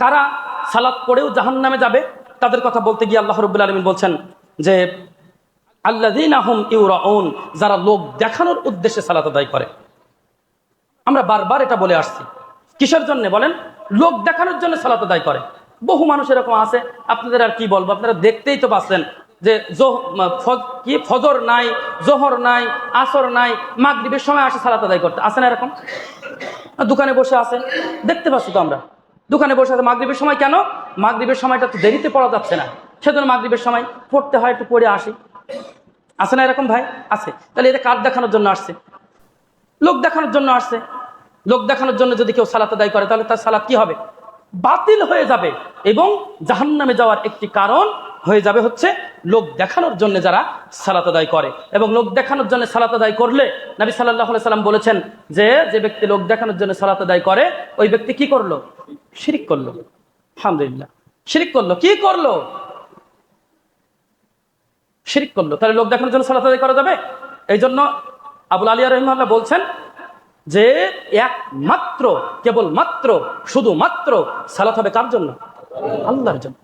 কারা সালাত পড়েও জাহান নামে যাবে? তাদের কথা বলতে গিয়ে আল্লাহ রবুল আলমিন বলছেন যে আল্লাদিন আহম ইউরাউন, যারা লোক দেখানোর উদ্দেশ্যে সালাত আদায় করে। আমরা বারবার এটা বলে আসছি। কিসের জন্য বলেন? লোক দেখানোর জন্য সালাত আদায় করে। বহু মানুষ এরকম আছে। আপনাদের আর কি বলব? আপনারা দেখতেই তো পাচ্ছেন যে কি? ফজর নাই, জোহর নাই, আসর নাই, মাগরিবের সময় আসে সালাত আদায় করতে। আসে না এরকম? দোকানে বসে আছে দেখতে পাচ্ছি তো আমরা। দোকানে বসে আছে মাগরিবের সময় কেন? মাগরিবের সময়টা তো দেরিতে পড়া যাচ্ছে না। সেজন্য মাগরিবের সময় পড়তে হয়, একটু পড়ে আসি। আছে না এরকম ভাই? আছে। তাহলে এটা কার দেখানোর জন্য আসছে? লোক দেখানোর জন্য আসছে। লোক দেখানোর জন্য যদি কেউ সালাত আদায় করে, তাহলে তার সালাত কি হবে? বাতিল হয়ে যাবে এবং জাহান্নামে যাওয়ার একটি কারণ হয়ে যাবে হচ্ছে লোক দেখানোর জন্য যারা সালাত আদায় করে। এবং লোক দেখানোর জন্য সালাত আদায় করলে নবী সাল্লাহ সাল্লাম বলেছেন যে যে ব্যক্তি লোক দেখানোর জন্য সালাত আদায় করে, ওই ব্যক্তি কি করল? শিরিক করল। আলহামদুলিল্লাহ। শিরিক করল। কি করল? শিরিক করল। তাহলে লোক দেখানোর জন্য সালাত করা যাবে? এই জন্য আবুল আলিয়া রহিমাল্লাহ বলছেন যে, একমাত্র কেবল মাত্র শুধুমাত্র সালাত হবে কার জন্য? আল্লাহর জন্য।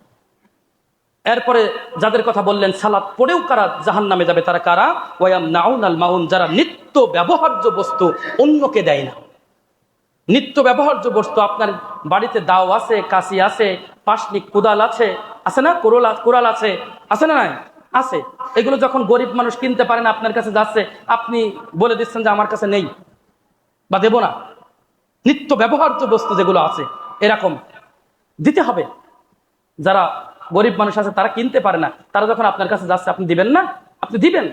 এরপরে যাদের কথা বললেন, সালাত পড়েও কারা জাহান নামে যাবে তারা কারা? ওয়াম নাউন আল মাউন, যারা নিত্য ব্যবহার্য বস্তু অন্যকে দেয় না। নিত্য ব্যবহার্য বস্তু আপনার বাড়িতে দাও আছে, কাশি আছে, পাশনিক কোদাল আছে আছে না? কোরল কোরাল আছে। আছে না নাই? আছে। এগুলো যখন গরিব মানুষ কিনতে পারে না, আপনার কাছে যাচ্ছে, আপনি বলে দিচ্ছেন যে আমার কাছে নেই বা দেব না। নিত্য ব্যবহার্য বস্তু যেগুলো আছে, এরকম। দিতে হবে। যারা গরিব মানুষ আছে, তারা কিনতে পারে না। তারা যখন আপনার কাছে যাচ্ছে, আপনি দিবেন না? আপনি দিবেন।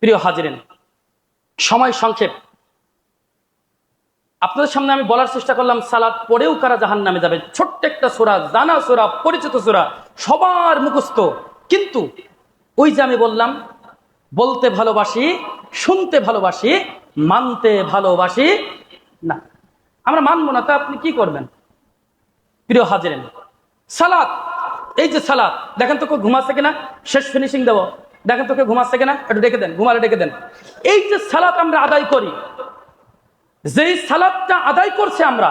প্রিয় হাজিরেন, সময় সংক্ষেপ। আপনাদের সামনে আমি বলার চেষ্টা করলাম, সালাদ পড়েও কারা জাহান নামে যাবে? ছোট্ট একটা সোরা, জানা সোরা, পরিচিত সোরা, সবার মুখস্থ। কিন্তু ওই যে আমি বললাম, বলতে ভালোবাসি, শুনতে ভালোবাসি, মানতে ভালোবাসি না। আমরা মানবো না, তা আপনি কি করবেন? প্রিয় হাজিরেন, সালাদ, এই যে সালাদ, দেখেন তো কেউ ঘুমাচ্ছে কিনা? শেষ ফিনিশিং দেবো। দেখেন তো কেউ ঘুমাচ্ছে কিনা? একটু ডেকে দেন, ঘুমালে ডেকে দেন। এই যে সালাদ আমরা আদায় করি যেই সালাদটা আদায় করছে আমরা,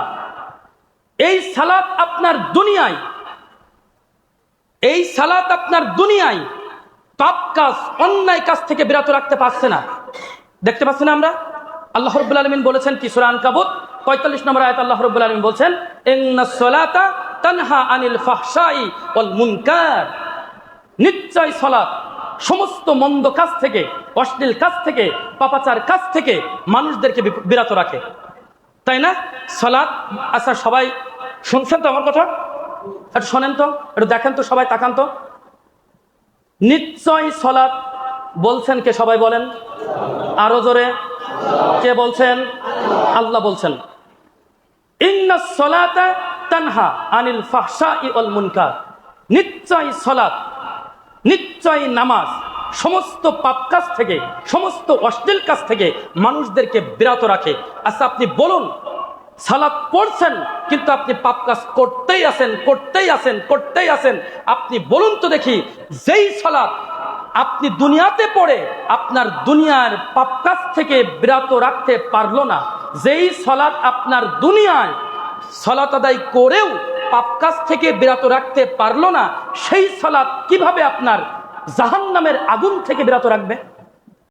এই সালাদ আপনার দুনিয়ায়, এই সালাদ আপনার দুনিয়ায় পাপ কাজ, অন্যায় কাজ থেকে বিরত রাখতে পারছে না। দেখতে পাচ্ছি না আমরা? আল্লাহ রব্বুল আলমিন বলেছেন কি সুরান কাবুত পঁয়তাল্লিশ নম্বর আয়ত আল্লাহ রব্বুল আলমিন বলছেন সলাতা তানহা আনিল ওয়াল মুনকার। নিশ্চয় সলাৎ সমস্ত মন্দ কাজ থেকে, অশ্লীল কাজ থেকে, পাপাচার কাজ থেকে মানুষদেরকে বিরত রাখে। তাই না? সলাৎ আচ্ছা সবাই শুনছেন তো আমার কথা? একটু শোনেন তো, একটু দেখেন তো, সবাই তাকান তো। নিশ্চয় সলাৎ বলছেন কে সবাই বলেন? আরও জোরে। কে বলছেন? আল্লাহ বলছেন। তানহা আনিল ফাহশা ইল মুনকার। নিশ্চয় সলাত নিশ্চয় নামাজ সমস্ত পাপ কাজ থেকে, সমস্ত অশ্লীল কাজ থেকে মানুষদেরকে বিরত রাখে। আচ্ছা আপনি বলুন সালাদ পড়ছেন, কিন্তু আপনি পাপ কাজ করতেই আছেন করতেই আছেন করতেই আছেন। আপনি বলুন তো দেখি, যেই সালাদ আপনি দুনিয়াতে পড়ে, আপনার দুনিয়ার পাপ কাজ থেকে বিরত রাখতে পারল না। যেই সলাৎ আপনার দুনিয়ায় সলাত আদায় করেও পাপ কাজ থেকে বিরত রাখতে পারল না, সেই সলাপ কীভাবে আপনার জাহান্নামের আগুন থেকে বিরত রাখবে?